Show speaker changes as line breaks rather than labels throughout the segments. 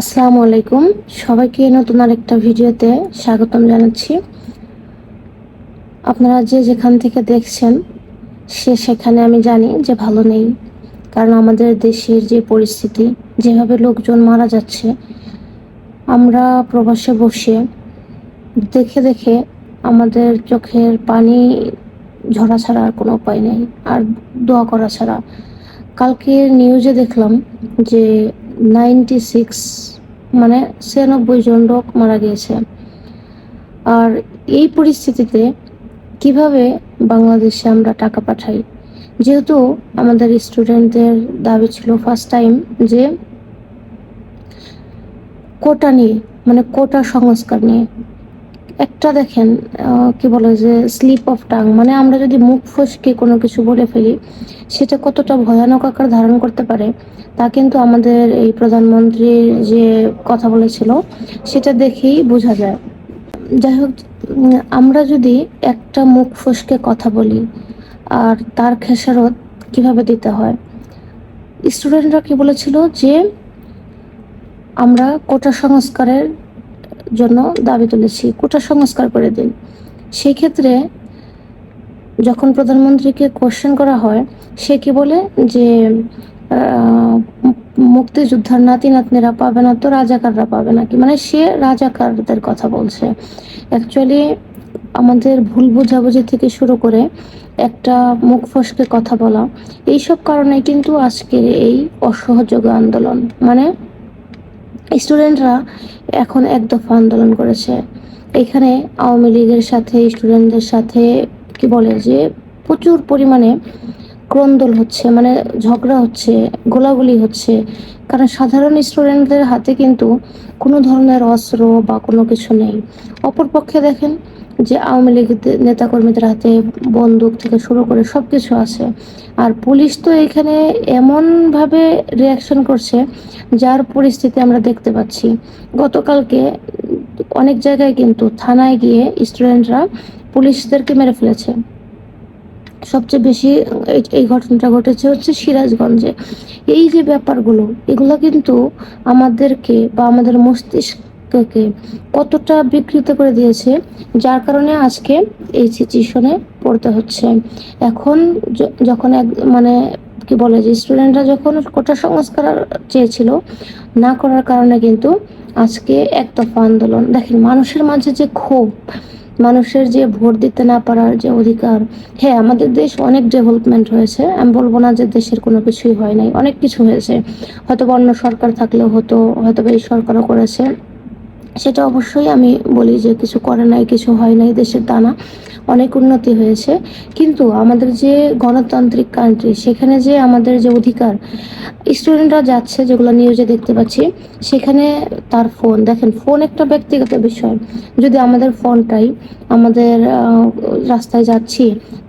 আসসালামু আলাইকুম। সবাইকে নতুন আরেকটা ভিডিওতে স্বাগতম জানাচ্ছি। আপনারা যে যেখান থেকে দেখছেন, সে সেখানে আমি জানি যে ভালো নেই। কারণ আমাদের দেশের যে পরিস্থিতি, যেভাবে লোকজন মারা যাচ্ছে, আমরা প্রবাসে বসে দেখে দেখে আমাদের চোখের পানি ঝরা ছাড়া আর কোনো উপায় নেই। আর দোয়া করা ছাড়া। কালকে নিউজে দেখলাম যে নাইনটি সিক্স মানে ছিয়ানব্বই জন লোক মারা গিয়েছে। আর এই পরিস্থিতিতে কীভাবে বাংলাদেশে আমরা টাকা পাঠাই? যেহেতু আমাদের স্টুডেন্টদের দাবি ছিল ফার্স্ট টাইম যে কোটা নিয়ে মানে কোটা সংস্কার নিয়ে। একটা দেখেন কি বলে যে স্লিপ অফ টাং মানে আমরা যদি মুখ ফসকে কোনো কিছু বলে ফেলি, সেটা কতটা ভয়ানক আকার ধারণ করতে পারে, তা কিন্তু আমাদের এই প্রধানমন্ত্রী যে কথা বলেছিল, সেটা দেখেই বোঝা যায়। যাই হোক আমরা যদি একটা মুখ ফসকে কথা বলি, আর তার খেসারত কীভাবে দিতে হয়? স্টুডেন্টরা কি বলেছিল যে, আমরা কোটা সংস্কারের জন্য দাবি তুলেছি, কোটা সংস্কার করে দিন সেই ক্ষেত্রে যখন প্রধানমন্ত্রীকে কোশ্চেন করা হয়, সে কি বলে যে মুক্তিযোদ্ধার নাতি নাতনিরা পাবে না তো রাজাকাররা পাবে নাকি? মানে সে রাজাকারদের কথা বলছে। অ্যাকচুয়ালি আমাদের ভুল বোঝাবুঝি থেকে শুরু করে একটা মুখ ফসকে কথা বলা, এইসব কারণে কিন্তু আজকের এই অসহযোগ আন্দোলন। মানে স্টুডেন্টরা এখন এক দফা আন্দোলন করেছে। এখানে আওয়ামী লীগের সাথে, স্টুডেন্টদের সাথে কি বলে যে প্রচুর পরিমাণে ক্রন্দল হচ্ছে মানে ঝগড়া হচ্ছে, গোলাগুলি হচ্ছে। কারণ সাধারণ স্টুডেন্টদের হাতে কিন্তু কোনো ধরনের অস্ত্র বা কোনো কিছু নেই। অপরপক্ষে দেখেন যে আওয়ামী লীগ নেতাকর্মীদের হাতে বন্দুক থেকে শুরু করে সব কিছু আছে। আর পুলিশ তো এখানে এমনভাবে রিয়াকশন করছে, যার পরিস্থিতি আমরা দেখতে পাচ্ছি। গতকালকে অনেক জায়গায় কিন্তু থানায় গিয়ে স্টুডেন্টরা পুলিশদেরকে মেরে ফেলেছে। সবচেয়ে বেশি এই- ঘটনাটা ঘটেছে হচ্ছে সিরাজগঞ্জে। এই যে ব্যাপারগুলো, এগুলো কিন্তু আমাদেরকে বা আমাদের মস্তিষ্ককে কতটা বিকৃত করে দিয়েছে, যার কারণে আজকে এই সিচুয়েশনে পড়তে হচ্ছে। এখন যখন এক মানে কি বলে যে স্টুডেন্টরা যখন কোটা সংস্কার চেয়েছিল, না করার কারণে কিন্তু আজকে এক দফা আন্দোলন। দেখেন, মানুষের মাঝে যে ক্ষোভ, মানুষের যে ভোট দিতে না পারার যে অধিকার হ্যাঁ আমাদের দেশ অনেক ডেভেলপমেন্ট হয়েছে। আমি বলব না যে দেশের কোনো কিছুই হয় নাই, অনেক কিছু হয়েছে। হয়তো অন্য সরকার থাকলেও হতো হয়তো এই সরকারও করেছে। সেটা অবশ্যই আমি বলি যে কিছু করে নাই, কিছু হয় নাই, দেশের দানা অনেক উন্নতি হয়েছে। কিন্তু আমাদের যে গণতান্ত্রিক কান্ট্রি সেখানে যে আমাদের যে অধিকার স্টুডেন্টরা যাচ্ছে যেগুলো নিউজে দেখতে পাচ্ছি, সেখানে তার ফোন দেখেন ফোন একটা ব্যক্তিগত বিষয়। যদি আমাদের ফোনটাই আমাদের রাস্তায় যাচ্ছি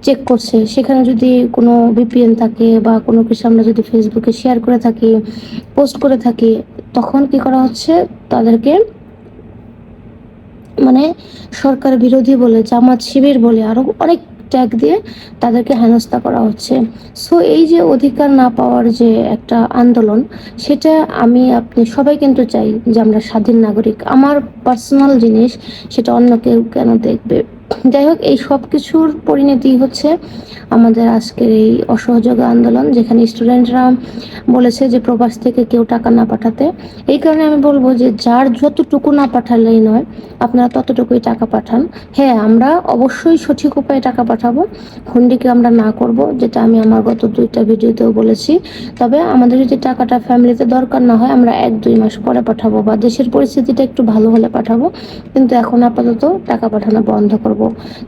চেক করছে, সেখানে যদি কোনো ভিপিএন থাকে বা কোনো কিছু আমরা যদি ফেসবুকে শেয়ার করে থাকি পোস্ট করে থাকি, তখন কি করা হচ্ছে? তাদেরকে মানে সরকার বিরোধী বলে, জামাত শিবির বলে, আরও অনেক ট্যাগ দিয়ে তাদেরকে হেনস্থা করা হচ্ছে। সো এই যে অধিকার না পাওয়ার যে একটা আন্দোলন, সেটা আমি, আপনি সবাই কিন্তু চাই যে আমরা স্বাধীন নাগরিক। আমার পার্সোনাল জিনিস, সেটা অন্য কেউ কেন দেখবে? যাই হোক, এই সব কিছুর পরিণতি হচ্ছে আমাদের আজকের এই অসহযোগ আন্দোলন, যেখানে স্টুডেন্টরা বলেছে যে প্রবাস থেকে কেউ টাকা না পাঠাতে। এই কারণে আমি বলব যে যার যতটুকু না পাঠালেই নয় আপনারা ততটুকুই টাকা পাঠান। হ্যাঁ আমরা অবশ্যই সঠিক উপায়ে টাকা পাঠাবো। হুন্ডিকে আমরা না করব, যেটা আমি আমার গত দুইটা ভিডিওতেও বলেছি। তবে আমাদের যদি টাকাটা ফ্যামিলিতে দরকার না হয়, আমরা এক দুই মাস পরে পাঠাবো বা দেশের পরিস্থিতিটা একটু ভালো হলে পাঠাবো। কিন্তু এখন আপাতত টাকা পাঠানো বন্ধ করব।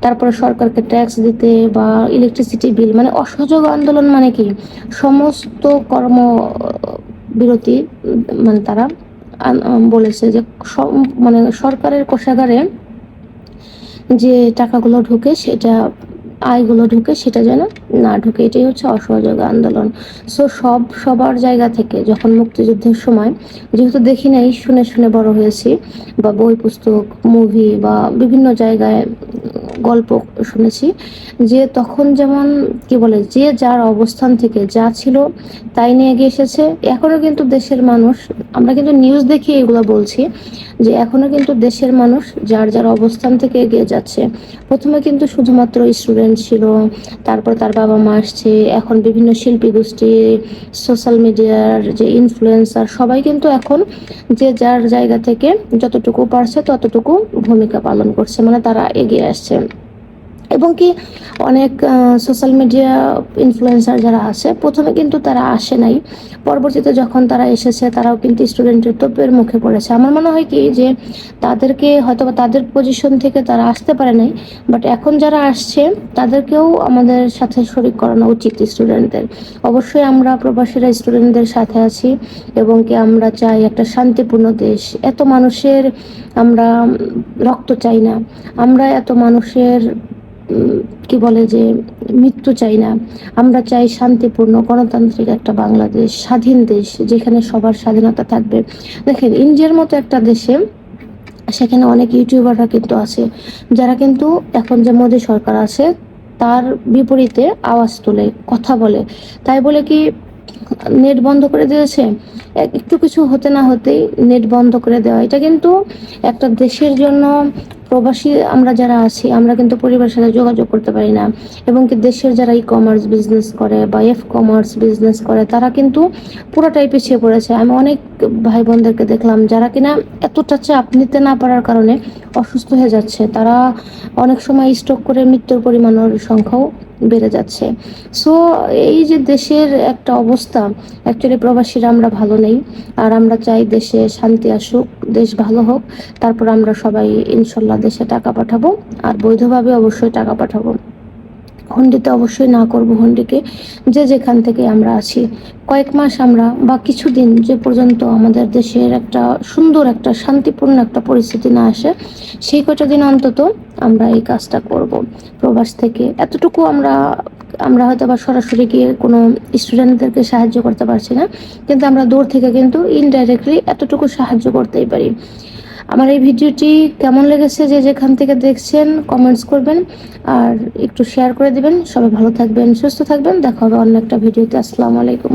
তারপরে সরকারকে ট্যাক্স দিতে বা ইলেকট্রিসিটি বিল মানে অসহযোগ আন্দোলন মানে কি? সমস্ত কর্ম, বিরতি মানে তারা বলেছে যে মানে সরকারের কোষাগারে যে টাকাগুলো ঢুকে সেটা, আয়গুলো ঢুকে সেটা যেন না ঢুকে। এটাই হচ্ছে অসহযোগ আন্দোলন। সো সব, সবার জায়গা থেকে যখন মুক্তিযুদ্ধের সময়, যেহেতু দেখি নাই, শুনে শুনে বড় হয়েছি, বা বই, পুস্তক মুভি বা বিভিন্ন জায়গায় গল্প শুনেছি, যে তখন যেমন কি বলে, যে যার অবস্থান থেকে যা ছিল তাই নিয়ে এগিয়ে এসেছে। এখনও কিন্তু দেশের মানুষ, আমরা কিন্তু নিউজ দেখে এগুলো বলছি, যে এখনও কিন্তু দেশের মানুষ যার যার অবস্থান থেকে এগিয়ে যাচ্ছে। প্রথমে কিন্তু শুধুমাত্র স্টুডেন্ট ছিল, তারপর তার বাবা মা আসছে, এখন বিভিন্ন শিল্পী গোষ্ঠী সোশ্যাল মিডিয়ার যে ইনফ্লুয়েন্সার সবাই কিন্তু এখন যে যার জায়গা থেকে যতটুকু পারছে ততটুকু ভূমিকা পালন করছে মানে তারা এগিয়ে আসছে। এবং কি অনেক সোশ্যাল মিডিয়া ইনফ্লুয়েন্সার যারা আছে, প্রথমে কিন্তু তারা আসে নাই। পরবর্তীতে যখন তারা এসেছে, তারাও কিন্তু স্টুডেন্টের তোপের মুখে পড়েছে। আমার মনে হয় কি যে তাদেরকে হয়তো তাদের পজিশন থেকে তারা আসতে পারে নাই বাট এখন যারা আসছে, তাদেরকেও আমাদের সাথে শরিক করানো উচিত স্টুডেন্টদের অবশ্যই আমরা প্রবাসীরা স্টুডেন্টদের সাথে আছি এবং কি আমরা চাই একটা শান্তিপূর্ণ দেশ। এত মানুষের আমরা রক্ত চাই না। আমরা এত মানুষের কি বলে যে, মৃত্যু চাই না। আমরা চাই শান্তিপূর্ণ, গণতান্ত্রিক একটা বাংলাদেশ, স্বাধীন দেশ, যেখানে সবার স্বাধীনতা থাকবে। দেখেন, ইন্ডিয়ার মতো একটা দেশে সেখানে অনেক ইউটিউবাররা কিন্তু আছে, যারা কিন্তু এখন যে মোদী সরকার আছে, তার বিপরীতে আওয়াজ তোলে, কথা বলে। তাই বলে কি, নেট বন্ধ করে দিয়েছে? একটু কিছু হতে না হতেই নেট বন্ধ করে দেওয়া। এটা কিন্তু একটা দেশের জন্য প্রবাসী আমরা যারা আছি, আমরা কিন্তু পরিবারের সাথে যোগাযোগ করতে পারি না। এবং কি দেশের যারা ই কমার্স বিজনেস করে বা এফ কমার্স বিজনেস করে, তারা কিন্তু পুরোটাই পিছিয়ে পড়েছে। আমি অনেক ভাই বোনদেরকে দেখলাম যারা কিনা এতটা চাপ নিতে না পারার কারণে অসুস্থ হয়ে যাচ্ছে। তারা অনেক সময় স্ট্রোক করে মৃত্যুর পরিমাণের সংখ্যাও বেড়ে যাচ্ছে। সো এই যে দেশের একটা অবস্থা অ্যাকচুয়ালি প্রবাসীরা আমরা ভালো নেই। আর আমরা চাই দেশে শান্তি আসুক, দেশ ভালো হোক। তারপর আমরা সবাই ইনশাল্লাহ দেশে টাকা পাঠাবো। আর বৈধভাবে অবশ্যই টাকা পাঠাবো। হুন্ডিতে অবশ্যই না করব হন্ডিকে। যে যেখান থেকে আমরা আছি, কয়েক মাস আমরা বা কিছুদিন যে পর্যন্ত আমাদের দেশের একটা সুন্দর একটা শান্তিপূর্ণ একটা পরিস্থিতি না আসে, সেই কয়টা দিন অন্তত আমরা এই কাজটা করব। প্রবাস থেকে এতটুকু আমরা আমরা হয়তো বা সরাসরি গিয়ে কোনো স্টুডেন্টদেরকে সাহায্য করতে পারছি না, কিন্তু আমরা দূর থেকে কিন্তু ইনডাইরেক্টলি এতটুকু সাহায্য করতেই পারি। আমার এই ভিডিওটি কেমন লেগেছে যে যেখান থেকে দেখছেন কমেন্টস করবেন আর একটু শেয়ার করে দিবেন। সবাই ভালো থাকবেন, সুস্থ থাকবেন। দেখা হবে অন্য একটা ভিডিওতে। আসসালামু আলাইকুম।